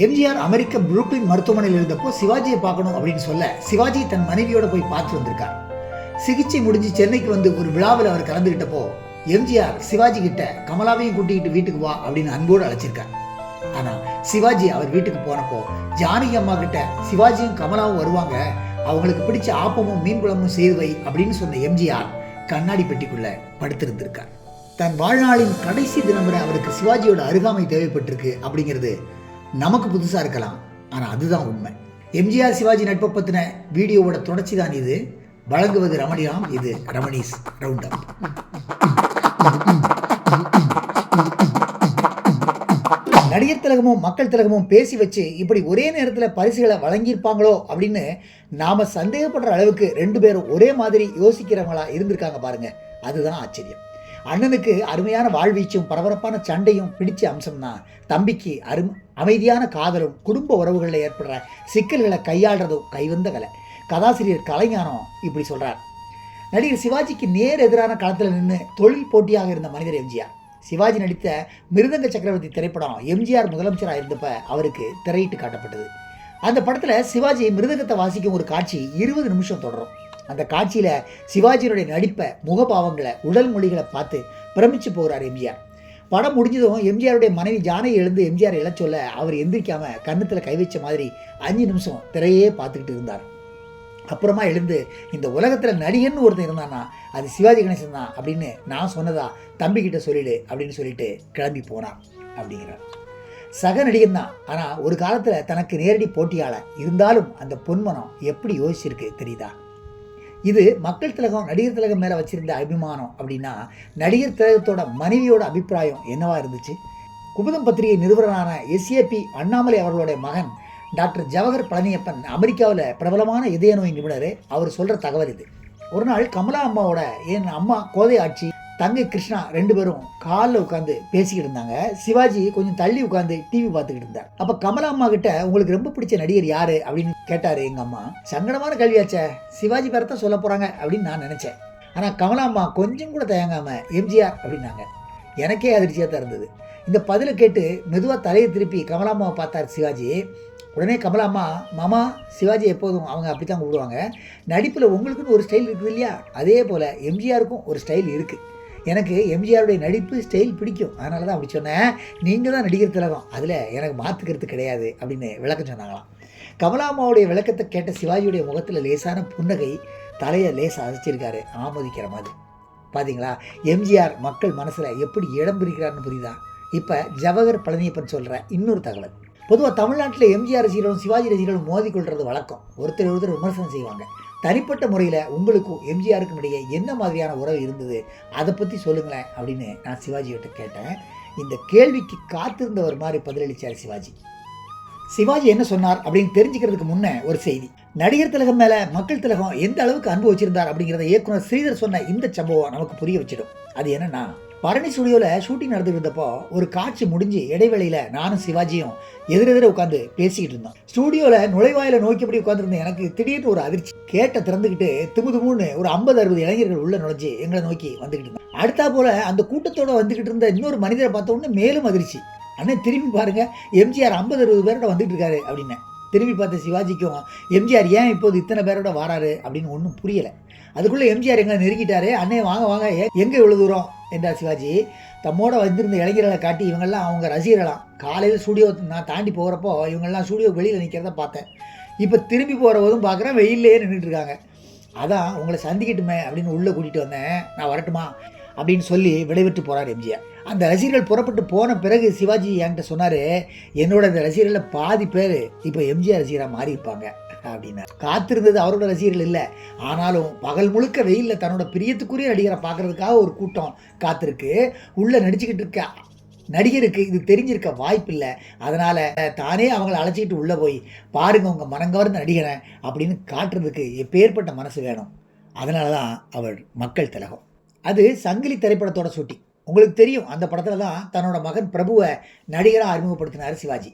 எம்ஜிஆர் அமெரிக்க Brooklyn மருத்துவமனையில் இருந்தப்போ சிவாஜியை பார்க்கணும் அப்படின்னு சொல்ல சிவாஜி தன் மனைவியோட போய் பார்த்து வந்திருக்கார். சிகிச்சை முடிஞ்சு சென்னைக்கு வந்து ஒரு விழாவில் அவர் கலந்துக்கிட்டப்போ எம்ஜிஆர் சிவாஜி கிட்ட கமலாவையும் கூட்டிக்கிட்டு வீட்டுக்கு வா அப்படின்னு அன்போடு அழைச்சிருக்கார். ஆனா சிவாஜி அவர் வீட்டுக்கு போனப்போ ஜானகி அம்மா கிட்ட சிவாஜியும் கமலாவும் வருவாங்க அவங்களுக்கு பிடிச்ச ஆப்பமும் மீன் குழம்பும் செய்து வை அப்படின்னு சொன்ன எம்ஜிஆர் கண்ணாடி பெட்டிக்குள்ள படுத்திருந்திருக்கார். தன் வாழ்நாளின் கடைசி தினம் வரை அவருக்கு சிவாஜியோட அருகாமை தேவைப்பட்டிருக்கு அப்படிங்கிறது நமக்கு புதுசா இருக்கலாம். ஆனா அதுதான் உண்மை. எம்ஜிஆர் சிவாஜி நட்பை பத்தின வீடியோவோட தொடர்ச்சி தான் இது. வழங்குவது ரமணியாம் இது ரமணீஸ் ரவுண்ட் அப் நடிகர் திலகமும் மக்கள் திலகமும் பேசி வச்சு இப்படி ஒரே நேரத்தில் பரிசுகளை வழங்கியிருப்பாங்களோ அப்படின்னு நாம சந்தேகப்படுற அளவுக்கு ரெண்டு பேரும் ஒரே மாதிரி யோசிக்கிறவங்களா இருந்திருக்காங்க பாருங்க. அதுதான் ஆச்சரியம். அண்ணனுக்கு அருமையான வாழ்வீச்சும் பரபரப்பான சண்டையும் பிடிச்ச அம்சம்னா தம்பிக்கு அரு அமைதியான காதலும் குடும்ப உறவுகளில் ஏற்படுற சிக்கல்களை கையாளுறதும் கைவந்த கலை. கதாசிரியர் கலைஞானம் இப்படி சொல்கிறார் நடிகர் சிவாஜிக்கு நேர் எதிரான களத்தில் நின்று தொழில் போட்டியாக இருந்த மனிதர் எம்ஜிஆர். சிவாஜி நடித்த மிருதங்க சக்கரவர்த்தி திரைப்படம் எம்ஜிஆர் முதலமைச்சராக இருந்தப்ப அவருக்கு திரையிட்டு காட்டப்பட்டது. அந்த படத்தில் சிவாஜி மிருதங்கத்தை வாசிக்கும் ஒரு காட்சி இருபது நிமிஷம் தொடரும். அந்த காட்சியில் சிவாஜியினுடைய நடிப்பை முகபாவங்களை உடல் மொழிகளை பார்த்து பிரமிச்சு போகிறார் எம்ஜிஆர். படம் முடிஞ்சதும் எம்ஜிஆருடைய மனைவி ஜானை எழுந்து எம்ஜிஆர் எழச் சொல்ல அவர் எந்திரிக்காமல் கன்னத்தில் கை வச்ச மாதிரி அஞ்சு நிமிஷம் திரையே பார்த்துக்கிட்டு இருந்தார். அப்புறமா எழுந்து இந்த உலகத்தில் நடிகன்னு ஒருத்தன் இருந்தானா அது சிவாஜி கணேசன் தான் அப்படின்னு நான் சொன்னதா தம்பிக்கிட்ட சொல்லிடு அப்படின்னு சொல்லிட்டு கிளம்பி போனான் அப்படிங்கிறார். சக நடிகன் தான். ஆனால் ஒரு காலத்தில் தனக்கு நேரடி போட்டியாளர். இருந்தாலும் அந்த பொன்மனம் எப்படி யோசிச்சிருக்கு தெரியுதா? இது மக்கள் திலகம் நடிகர் திலகம் மேலே வச்சிருந்த அபிமானம் அப்படின்னா நடிகர் திலகத்தோட மனைவியோட அபிப்பிராயம் என்னவா இருந்துச்சு? குமுதம் பத்திரிகை நிறுவனரான எஸ்ஏபி அண்ணாமலை அவர்களுடைய மகன் டாக்டர் ஜவஹர் பழனியப்பன் அமெரிக்காவில் பிரபலமான இதய நோய் நிபுணர். அவர் சொல்கிற தகவல் இது. ஒரு நாள் கமலா அம்மாவோட என் அம்மா கோதை ஆட்சி தங்கை கிருஷ்ணா ரெண்டு பேரும் காலில் உட்காந்து பேசிக்கிட்டு இருந்தாங்க. சிவாஜி கொஞ்சம் தள்ளி உட்காந்து டிவி பார்த்துக்கிட்டு இருந்தார். அப்போ கமலா அம்மா கிட்ட உங்களுக்கு ரொம்ப பிடிச்ச நடிகர் யாரு? அப்படின்னு கேட்டார் எங்கள் அம்மா. சங்கடமான கல்வியாச்சே சிவாஜி பேரை தான் சொல்ல போகிறாங்க அப்படின்னு நான் நினச்சேன். ஆனால் கமலா அம்மா கொஞ்சம் கூட தயங்காம எம்ஜிஆர் அப்படின்னாங்க. எனக்கே அதிர்ச்சியாக தான் இருந்தது. இந்த பதிலை கேட்டு மெதுவாக தலையை திருப்பி கமலாம்மாவை பார்த்தார் சிவாஜி. உடனே கமலாம்மா மாமா சிவாஜி எப்போதும் அவங்க அப்படி தான் கூப்பிடுவாங்க. நடிப்பில் உங்களுக்குன்னு ஒரு ஸ்டைல் இருக்குது இல்லையா? அதே போல் எம்ஜிஆருக்கும் ஒரு ஸ்டைல் இருக்குது எனக்கு எம்ஜிஆருடைய நடிப்பு ஸ்டைல் பிடிக்கும். அதனால தான் அப்படி சொன்னேன். நீங்கள் தான் நடிகர் திலகம். அதில் எனக்கு மாற்றுக்கிறது கிடையாது அப்படின்னு விளக்கம் சொன்னாங்களாம். கமலாமாவுடைய விளக்கத்தை கேட்ட சிவாஜியுடைய முகத்தில் லேசான புன்னகை தலையை லேசாக அசைச்சிருக்காரு. ஆமோதிக்கிற மாதிரி. பார்த்தீங்களா எம்ஜிஆர் மக்கள் மனசில் எப்படி இடம் பிரிக்கிறார்னு புரியுதா? இப்போ ஜவஹர் பழனியப்பன் சொல்கிற இன்னொரு தகவல். பொதுவாக தமிழ்நாட்டில் எம்ஜிஆர் ரசிகர்களும் சிவாஜி ரசிகர்களும் மோதிக்கொள்றது வழக்கம். ஒருத்தர் ஒருத்தர் விமர்சனம் செய்வாங்க. தனிப்பட்ட முறையில் உங்களுக்கும் எம்ஜிஆருக்கும் இடையே என்ன மாதிரியான உறவு இருந்தது? அதை பற்றி சொல்லுங்களேன் அப்படின்னு நான் சிவாஜிகிட்ட கேட்டேன். இந்த கேள்விக்கு காத்திருந்தவர் மாதிரி பதிலளித்தார் சிவாஜி. சிவாஜி என்ன சொன்னார் அப்படின்னு தெரிஞ்சுக்கிறதுக்கு முன்னே ஒரு செய்தி. நடிகர் திலகம் மேலே மக்கள் திலகம் எந்த அளவுக்கு அன்பு வச்சிருந்தார் அப்படிங்கிறத இயக்குனர் ஸ்ரீதர் சொன்ன இந்த சம்பவம் நமக்கு புரிய வச்சிடும். அது என்னன்னா பரணி ஸ்டுடியோவில் ஷூட்டிங் நடந்துட்டு இருந்தப்போ ஒரு காட்சி முடிஞ்சு இடைவெளியில் நானும் சிவாஜியும் எதிரெதிர உட்காந்து பேசிக்கிட்டு இருந்தோம். ஸ்டூடியோவில் நுழைவாயில நோக்கிப்படி உட்காந்துருந்த எனக்கு திடீர்னு ஒரு அதிர்ச்சி. கேட்ட திறந்துக்கிட்டு திமு திமுன்னு ஒரு ஐம்பது அறுபது இளைஞர்கள் உள்ள நுழைஞ்சு எங்களை நோக்கி வந்துக்கிட்டு இருந்தாங்க. அடுத்தா போல அந்த கூட்டத்தோட வந்துக்கிட்டு இருந்த இன்னொரு மனிதரை பார்த்த உடனே மேலும் அதிர்ச்சி. அண்ணன் திரும்பி பாருங்க. எம்ஜிஆர் ஐம்பது அறுபது பேரோட வந்துட்டு இருக்காரு அப்படின்னு. திரும்பி பார்த்த சிவாஜிக்கும் எம்ஜிஆர் ஏன் இப்போது இத்தனை பேரோட வராரு? அப்படின்னு ஒன்றும் புரியலை. அதுக்குள்ளே எம்ஜிஆர் எங்களை நெருக்கிட்டாரு. அண்ணே வாங்க வாங்க. எங்கே இவ்வளோ தூரம்? என்றார் சிவாஜி. தம்மோட வந்திருந்த இளைஞர்களை காட்டி இவங்கெல்லாம் அவங்க ரசிகர்களாம் காலையில் ஸ்டூடியோ நான் தாண்டி போகிறப்போ இவங்கெல்லாம் ஸ்டூடியோ வெளியில் நிற்கிறத பார்த்தேன். இப்போ திரும்பி போகிற போதும் பார்க்குறேன் வெயிலே நின்றுட்டு இருக்காங்க. அதான் உங்களை சந்திக்கட்டுமே அப்படின்னு உள்ளே கூட்டிகிட்டு வந்தேன். நான் வரட்டுமா? அப்படின்னு சொல்லி விடைபெற்று போகிறார் எம்ஜிஆர். அந்த ரசிகர்கள் புறப்பட்டு போன பிறகு சிவாஜி என்கிட்ட சொன்னார் என்னோட அந்த ரசிகர்களில் பாதி பேர் இப்போ எம்ஜிஆர் ரசிகராக மாறி இருப்பாங்க அப்படின்னா காத்திருந்தது அவரோட ரசிகர்கள் இல்லை. ஆனாலும் பகல் முழுக்க வெயிலில் தன்னோட பிரியத்துக்குரிய நடிகரை பார்க்கறதுக்காக ஒரு கூட்டம் காத்திருக்கு. உள்ளே நடிச்சுக்கிட்டு இருக்க நடிகருக்கு இது தெரிஞ்சிருக்க வாய்ப்பில்லை அதனால் தானே அவங்கள அழைச்சிக்கிட்டு உள்ளே போய் பாருங்கள் உங்கள் மனங்கவர்ந்த நடிகரை அப்படின்னு காட்டுறதுக்கு எப்பேற்பட்ட மனசு வேணும். அதனால தான் அவர் மக்கள் திலகம். அது சங்கிலி திரைப்படத்தோட ஷூட்டிங். உங்களுக்கு தெரியும் அந்த படத்தில் தான் தன்னோட மகன் பிரபுவை நடிகராக அறிமுகப்படுத்தினார் சிவாஜி.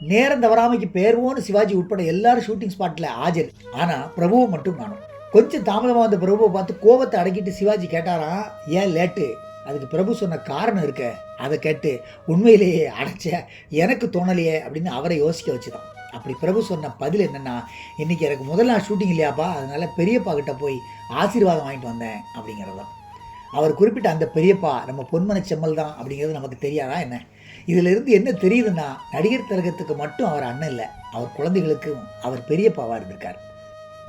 நேரம் தவறாமைக்கு பேர்வோன்னு சிவாஜி உட்பட எல்லாரும் ஷூட்டிங் ஸ்பாட்டில் ஆஜர். ஆனால் பிரபுவை மட்டும் காணும். கொஞ்சம் தாமதமாக வந்த பிரபுவை பார்த்து கோபத்தை அடக்கிட்டு சிவாஜி கேட்டாராம் ஏன் லேட்டு? அதுக்கு பிரபு சொன்ன காரணம் இருக்க. அதை கேட்டு உண்மையிலேயே அடைச்ச எனக்கு தோணலையே அப்படின்னு அவரை யோசிக்க வச்சுதான். அப்படி பிரபு சொன்ன பதில் என்னென்னா இன்னைக்கு எனக்கு முதல் நாள் ஷூட்டிங் இல்லையாப்பா அதனால பெரியப்பா கிட்ட போய் ஆசீர்வாதம் வாங்கிட்டு வந்தேன் அப்படிங்கிறதான் அவர் குறிப்பிட்ட அந்த பெரியப்பா நம்ம பொன்மனை செம்மல் தான் அப்படிங்கிறது நமக்கு தெரியாதா என்ன? இதிலிருந்து என்ன தெரியுதுன்னா நடிகர் திலகத்துக்கு மட்டும் அவர் அண்ணன் இல்லை அவர் குழந்தைகளுக்கும் அவர் பெரியப்பாவாக இருந்திருக்கார்.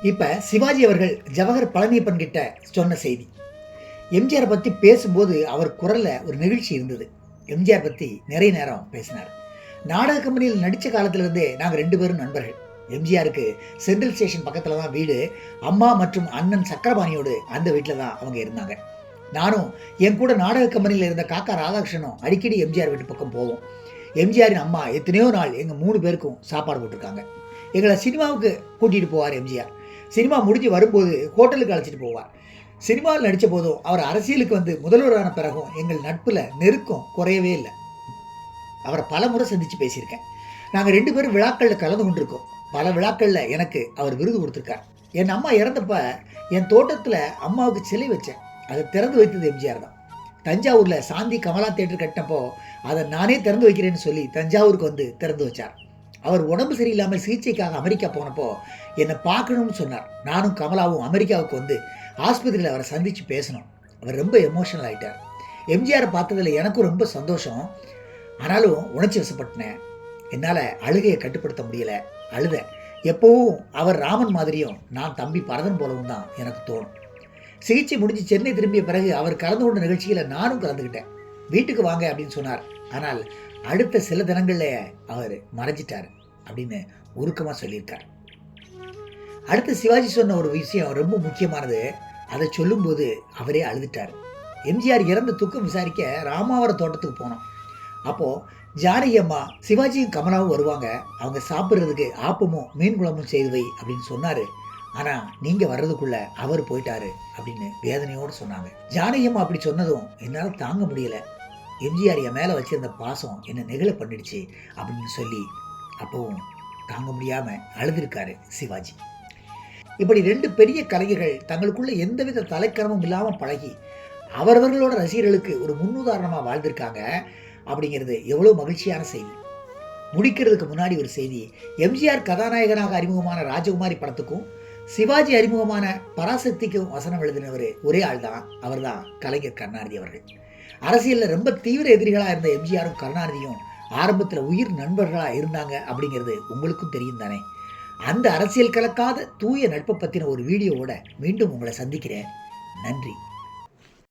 இப்போ சிவாஜி அவர்கள் ஜவஹர் பழனியப்பன் கிட்ட சொன்ன செய்தி. எம்ஜிஆரை பற்றி பேசும்போது அவர் குரலில் ஒரு நெகிழ்ச்சி இருந்தது. எம்ஜிஆர் பற்றி நிறைய நேரம் பேசினார். நாடக கம்பெனியில் நடித்த காலத்திலிருந்தே நாங்கள் ரெண்டு பேரும் நண்பர்கள். எம்ஜிஆருக்கு சென்ட்ரல் ஸ்டேஷன் பக்கத்தில் தான் வீடு அம்மா மற்றும் அண்ணன் சக்கரபாணியோடு அந்த வீட்டில் தான் அவங்க இருந்தாங்க. நானும் என் கூட நாடக கம்பெனியில் இருந்த காக்கா ராதாகிருஷ்ணனும் அடிக்கடி எம்ஜிஆர் வீட்டு பக்கம் போவோம். எம்ஜிஆரின் அம்மா எத்தனையோ நாள் எங்கள் மூணு பேருக்கும் சாப்பாடு போட்டிருக்காங்க. எங்களை சினிமாவுக்கு கூட்டிகிட்டு போவார் எம்ஜிஆர். சினிமா முடிஞ்சு வரும்போது ஹோட்டலுக்கு அழைச்சிட்டு போவார். சினிமாவில் நடித்த போதும் அவர் அரசியலுக்கு வந்து முதல்வரான பிறகும் எங்கள் நட்பில் நெருக்கம் குறையவே இல்லை. அவரை பல முறை சந்தித்து பேசியிருக்கேன். நாங்கள் ரெண்டு பேரும் விழாக்களில் கலந்து கொண்டிருக்கோம். பல விழாக்களில் எனக்கு அவர் விருது கொடுத்துருக்கார். என் அம்மா இறந்தப்ப என் தோட்டத்தில் அம்மாவுக்கு சிலை வச்சேன். அதை திறந்து வைத்தது எம்ஜிஆர் தான். தஞ்சாவூரில் சாந்தி கமலா தேட்டர் கட்டினப்போ அதை நானே திறந்து வைக்கிறேன்னு சொல்லி தஞ்சாவூருக்கு வந்து திறந்து வச்சார். அவர் உடம்பு சரியில்லாமல் சிகிச்சைக்காக அமெரிக்கா போனப்போ என்னை பார்க்கணும்னு சொன்னார். நானும் கமலாவும் அமெரிக்காவுக்கு வந்து ஆஸ்பத்திரியில் அவரை சந்தித்து பேசணும் அவர் ரொம்ப எமோஷனல் ஆகிட்டார் எம்ஜிஆரை பார்த்ததில் எனக்கும் ரொம்ப சந்தோஷம். ஆனாலும் உணர்ச்சி வசப்பட்டினேன். என்னால் அழுகையை கட்டுப்படுத்த முடியல. அழுத எப்போவும் அவர் ராமன் மாதிரியும் நான் தம்பி பரதன் போலவும் தான் எனக்கு தோணும். சிகிச்சை முடிஞ்சு சென்னை திரும்பிய பிறகு அவர் கலந்து கொண்ட நிகழ்ச்சியில் நானும் கலந்துக்கிட்டேன் வீட்டுக்கு வாங்க அப்படின்னு சொன்னார். ஆனால் அடுத்த சில தினங்களில் அவர் மறைஞ்சிட்டார் அப்படின்னு உருக்கமாக சொல்லியிருக்கார். அடுத்து சிவாஜி சொன்ன ஒரு விஷயம் ரொம்ப முக்கியமானது. அதை சொல்லும்போது அவரே அழுதுட்டார். எம்ஜிஆர் இறந்த துக்கம் விசாரிக்க ராமாவரம் தோட்டத்துக்கு போனோம். அப்போது ஜானகி அம்மா சிவாஜியும் கமலாவும் வருவாங்க. அவங்க சாப்பிட்றதுக்கு ஆப்பமும் மீன் குழம்பும் செய்து வை அப்படின்னு சொன்னார். ஆனால் நீங்கள் வர்றதுக்குள்ள அவர் போயிட்டாரு அப்படின்னு வேதனையோடு சொன்னாங்க. ஜானகியம்மா அப்படி சொன்னதும் என்னால் தாங்க முடியல. எம்ஜிஆர் என் மேலே வச்சிருந்த பாசம் என்னை நெகிழ பண்ணிடுச்சு அப்படின்னு சொல்லி அப்பவும் தாங்க முடியாமல் அழுதுருக்காரு சிவாஜி. இப்படி ரெண்டு பெரிய கலைஞர்கள் தங்களுக்குள்ள எந்தவித தலைக்கிரமும் இல்லாமல் பழகி அவரவர்களோட ரசிகர்களுக்கு ஒரு முன்னுதாரணமாக வாழ்ந்திருக்காங்க அப்படிங்கிறது எவ்வளோ மகிழ்ச்சியான செய்தி. முடிக்கிறதுக்கு முன்னாடி ஒரு செய்தி எம்ஜிஆர் கதாநாயகனாக அறிமுகமான ராஜகுமாரி படத்துக்கும் சிவாஜி அறிமுகமான பராசக்திக்கும் வசனம் எழுதினவர் ஒரே ஆள் தான் அவர் தான் கலைஞர் கருணாநிதி அவர்கள். அரசியலில் ரொம்ப தீவிர எதிரிகளாக இருந்த எம்ஜிஆரும் கருணாநிதியும் ஆரம்பத்தில் உயிர் நண்பர்களாக இருந்தாங்க அப்படிங்கிறது உங்களுக்கும் தெரியும் தானே. அந்த அரசியல் கலக்காத தூய நட்பை பற்றின ஒரு வீடியோவோட மீண்டும் உங்களை சந்திக்கிறேன். நன்றி.